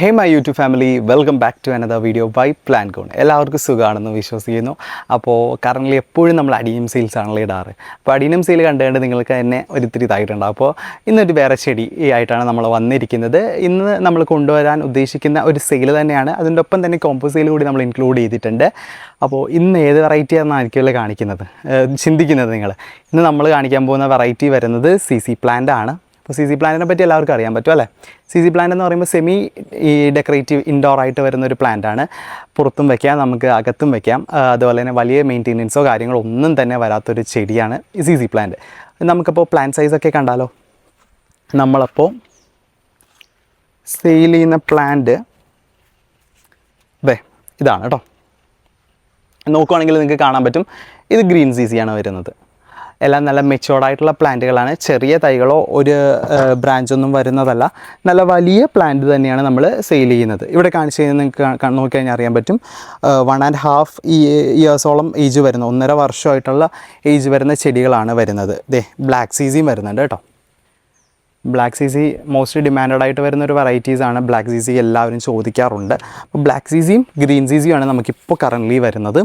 Hey my YouTube family welcome back to another video by plan കോൺ എല്ലാവർക്കും സുഖമാണെന്ന് വിശ്വസിക്കുന്നു. അപ്പോൾ കറന്റ് എപ്പോഴും നമ്മൾ അടിയും സെയിൽസ് ആണല്ലോ ഇടാറ്. അപ്പോൾ അടിയനും സെയിൽ കണ്ട് കണ്ട് നിങ്ങൾക്ക് തന്നെ ഒരിത്തിരി ഇതായിട്ടുണ്ട്. അപ്പോൾ ഇന്നൊരു വേറെ ചെടി ആയിട്ടാണ് നമ്മൾ വന്നിരിക്കുന്നത്. ഇന്ന് നമ്മൾ കൊണ്ടുവരാൻ ഉദ്ദേശിക്കുന്ന ഒരു സെയിൽ തന്നെയാണ്. അതിന്റെ ഒപ്പം തന്നെ കോമ്പോ സെയിൽ കൂടി നമ്മൾ ഇൻക്ലൂഡ് ചെയ്തിട്ടുണ്ട്. അപ്പോൾ ഇന്ന് ഏത് വെറൈറ്റി ആണെന്നായിരിക്കുമല്ലോ കാണിക്കുന്നത്? ചിന്തിക്കുന്നത് നിങ്ങൾ. ഇന്ന് നമ്മൾ കാണിക്കാൻ പോകുന്ന വെറൈറ്റി വരുന്നത് സി സി പ്ലാന്റ് ആണ്. സി സി പ്ലാന്റിനെ പറ്റി എല്ലാവർക്കും അറിയാൻ പറ്റും അല്ലേ? സി സി പ്ലാന്റ് എന്ന് പറയുമ്പോൾ സെമി ഈ ഡെക്കറേറ്റീവ് ഇൻഡോർ ആയിട്ട് വരുന്ന ഒരു പ്ലാന്റ് ആണ്. പുറത്തും വെക്കാം നമുക്ക് അകത്തും വെക്കാം. അതുപോലെ തന്നെ വലിയ മെയിന്റെനൻസോ കാര്യങ്ങളോ ഒന്നും തന്നെ വരാത്തൊരു ചെടിയാണ് ഈ സി സി പ്ലാന്റ് നമുക്കപ്പോൾ പ്ലാന്റ് സൈസൊക്കെ കണ്ടാലോ? നമ്മളപ്പോൾ സെയിൽ ചെയ്യുന്ന പ്ലാന്റ് ദേ ഇതാണ് കേട്ടോ. നോക്കുവാണെങ്കിൽ നിങ്ങൾക്ക് കാണാൻ പറ്റും. ഇത് ഗ്രീൻ സി ആണ് വരുന്നത്. എല്ലാം നല്ല മെച്ചുവേർഡ് ആയിട്ടുള്ള പ്ലാന്റുകളാണ്. ചെറിയ തൈകളോ ഒരു ബ്രാഞ്ചൊന്നും വരുന്നതല്ല. നല്ല വലിയ പ്ലാന്റ് തന്നെയാണ് നമ്മൾ സെയിൽ ചെയ്യുന്നത്. ഇവിടെ കാണിച്ചു കഴിഞ്ഞാൽ നിങ്ങൾക്ക് നോക്കിക്കഴിഞ്ഞാൽ അറിയാൻ പറ്റും. വൺ ആൻഡ് ഹാഫ് ഇയേഴ്സോളം ഏജ് വരുന്ന ഒന്നര വർഷമായിട്ടുള്ള ഏജ് വരുന്ന ചെടികളാണ് വരുന്നത്. ദേ ബ്ലാക്ക് സീസിയും വരുന്നുണ്ട് കേട്ടോ. Black Z Z mostly demanded ആയിട്ട് വരുന്ന ഒരു വെറൈറ്റീസ് ആണ് ബ്ലാക്ക് സി സി എല്ലാവരും ചോദിക്കാറുണ്ട്. അപ്പോൾ ബ്ലാക്ക് സി സിയും ഗ്രീൻ സി സിയുമാണ് നമുക്കിപ്പോൾ കറന്റ്ലി വരുന്നത്.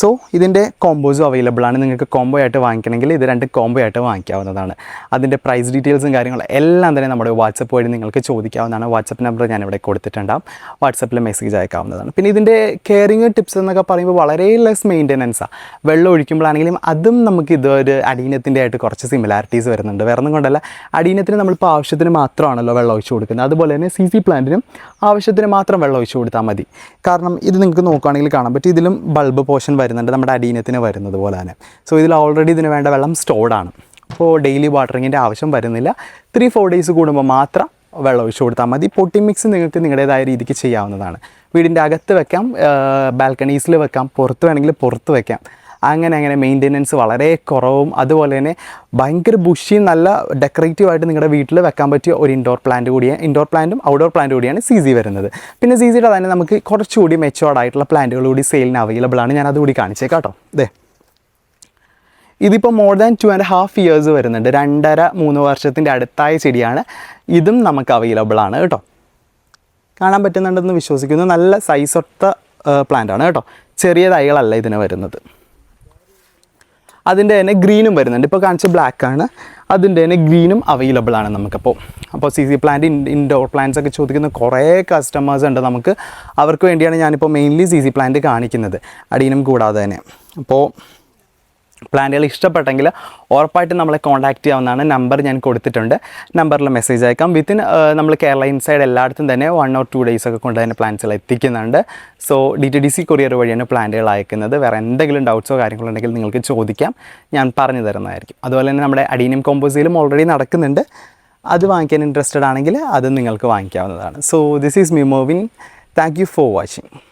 സോ ഇതിന്റെ കോമ്പോസും അവൈലബിൾ ആണ്. നിങ്ങൾക്ക് കോംബോ ആയിട്ട് വാങ്ങിക്കണമെങ്കിൽ ഇത് രണ്ട് കോംബോ ആയിട്ട് വാങ്ങിക്കാവുന്നതാണ്. അതിന്റെ പ്രൈസ് ഡീറ്റെയിൽസും കാര്യങ്ങളും എല്ലാം തന്നെ നമ്മുടെ വാട്സപ്പ് വഴി നിങ്ങൾക്ക് ചോദിക്കാവുന്നതാണ്. വാട്സപ്പ് നമ്പർ ഞാനിവിടെ കൊടുത്തിട്ടുണ്ടാകും വാട്സപ്പിൽ മെസ്സേജ് അയക്കാവുന്നതാണ്. പിന്നെ ഇതിന്റെ കെയറിങ് ടിപ്സ് എന്നൊക്കെ പറയുമ്പോൾ വളരെ ലെസ് മെയിന്റനൻസാണ് വെള്ളം ഒഴിക്കുമ്പോഴാണെങ്കിലും അതും നമുക്ക് ഇതൊരു അടീനത്തിന്റെ ആയിട്ട് കുറച്ച് സിമിലാരിറ്റീസ് വരുന്നുണ്ട്. വേറെ ഒന്നും കൊണ്ടല്ല. അടീനത്തിന് നമ്മളിപ്പോൾ ആവശ്യത്തിന് മാത്രമാണല്ലോ വെള്ളം ഒഴിച്ചു കൊടുക്കുന്നത്. അതുപോലെ തന്നെ സി സി പ്ലാന്റിനും ആവശ്യത്തിന് മാത്രം വെള്ളം ഒഴിച്ചു കൊടുത്താൽ മതി. കാരണം ഇത് നിങ്ങൾക്ക് നോക്കുകയാണെങ്കിൽ കാണാൻ പറ്റും ഇതിലും ബൾബ് പോഷൻ വരുന്നുണ്ട് നമ്മുടെ അടീനത്തിന് വരുന്നത് പോലെ തന്നെ. സോ ഇതിൽ ഓൾറെഡി ഇതിന് വേണ്ട വെള്ളം സ്റ്റോർഡാണ് അപ്പോൾ ഡെയിലി വാട്ടറിങ്ങിന്റെ ആവശ്യം വരുന്നില്ല. ത്രീ ഫോർ ഡേയ്സ് കൂടുമ്പോൾ മാത്രം വെള്ളം ഒഴിച്ചു കൊടുത്താൽ മതി. പൊട്ടി മിക്സ് നിങ്ങൾക്ക് നിങ്ങളുടേതായ രീതിക്ക് ചെയ്യാവുന്നതാണ്. വീടിന്റെ അകത്ത് വെക്കാം ബാൽക്കണീസിൽ വെക്കാം പുറത്ത് വേണമെങ്കിൽ പുറത്ത് വെക്കാം. അങ്ങനെ അങ്ങനെ മെയിന്റെനൻസ് വളരെ കുറവും അതുപോലെ തന്നെ ഭയങ്കര ബുഷിയും നല്ല ഡെക്കറേറ്റീവ് ആയിട്ട് നിങ്ങളുടെ വീട്ടിൽ വെക്കാൻ പറ്റിയ ഒരു ഇൻഡോർ പ്ലാന്റ് കൂടിയാണ് ഇൻഡോർ പ്ലാന്റും ഔട്ട്ഡോർ പ്ലാന്റ് കൂടിയാണ് സി സി വരുന്നത്. പിന്നെ സി സിയുടെ തന്നെ നമുക്ക് കുറച്ചുകൂടി മെച്ചോർഡ് ആയിട്ടുള്ള പ്ലാന്റുകൾ കൂടി സെയിലിന് അവൈലബിൾ ആണ്. ഞാൻ അതുകൂടി കാണിച്ചേക്കാം കേട്ടോ. ഇതേ ഇതിപ്പോൾ more than two and half years വരുന്നുണ്ട്. രണ്ടര മൂന്ന് വർഷത്തിന്റെ അടുത്തായ ചെടിയാണ്. ഇതും നമുക്ക് അവൈലബിൾ ആണ് കേട്ടോ. കാണാൻ പറ്റുന്നുണ്ടെന്ന് വിശ്വസിക്കുന്നു. നല്ല സൈസൊത്ത പ്ലാന്റ് ആണ് കേട്ടോ. ചെറിയ തൈകളല്ല ഇതിന് വരുന്നത്. അതിന്റെ തന്നെ ഗ്രീനും വരുന്നുണ്ട്. ഇപ്പോൾ കാണിച്ച ബ്ലാക്ക് ആണ്. അതിന്റെ തന്നെ ഗ്രീനും അവൈലബിൾ ആണ് നമുക്കപ്പോൾ. അപ്പോൾ C C plant indoor plants ഒക്കെ ചോദിക്കുന്ന കുറേ കസ്റ്റമേഴ്സ് ഉണ്ട് നമുക്ക്. അവർക്ക് വേണ്ടിയാണ് ഞാനിപ്പോൾ മെയിൻലി സി സി പ്ലാന്റ് കാണിക്കുന്നത്. അടീനും കൂടാതെ തന്നെ. അപ്പോൾ പ്ലാന്റുകൾ ഇഷ്ടപ്പെട്ടെങ്കിൽ ഉറപ്പായിട്ടും നമ്മളെ കോൺടാക്റ്റ് ചെയ്യാവുന്നതാണ്. നമ്പർ ഞാൻ കൊടുത്തിട്ടുണ്ട്. നമ്പറിൽ മെസ്സേജ് അയക്കാം. വിത്തിൻ നമ്മൾ കേരള ഇൻസൈഡ് എല്ലായിടത്തും തന്നെ വൺ ഓർ ടു ഡേയ്സ് ഒക്കെ കൊണ്ട് തന്നെ പ്ലാന്റ്സുകൾ എത്തിക്കുന്നുണ്ട്. So D T D C courier വഴിയാണ് പ്ലാന്റുകൾ അയക്കുന്നത്. വേറെ എന്തെങ്കിലും ഡൗട്ട്സോ കാര്യങ്ങളോ ഉണ്ടെങ്കിൽ നിങ്ങൾക്ക് ചോദിക്കാം. ഞാൻ പറഞ്ഞു തരുന്നതായിരിക്കും. അതുപോലെ തന്നെ നമ്മുടെ അഡീനിയം കോമ്പോസിലും ഓൾറെഡി നടക്കുന്നുണ്ട്. അത് വാങ്ങിക്കാൻ ഇൻട്രസ്റ്റഡ് ആണെങ്കിൽ അത് നിങ്ങൾക്ക് വാങ്ങിക്കാവുന്നതാണ്. So this is me Movin thank you for watching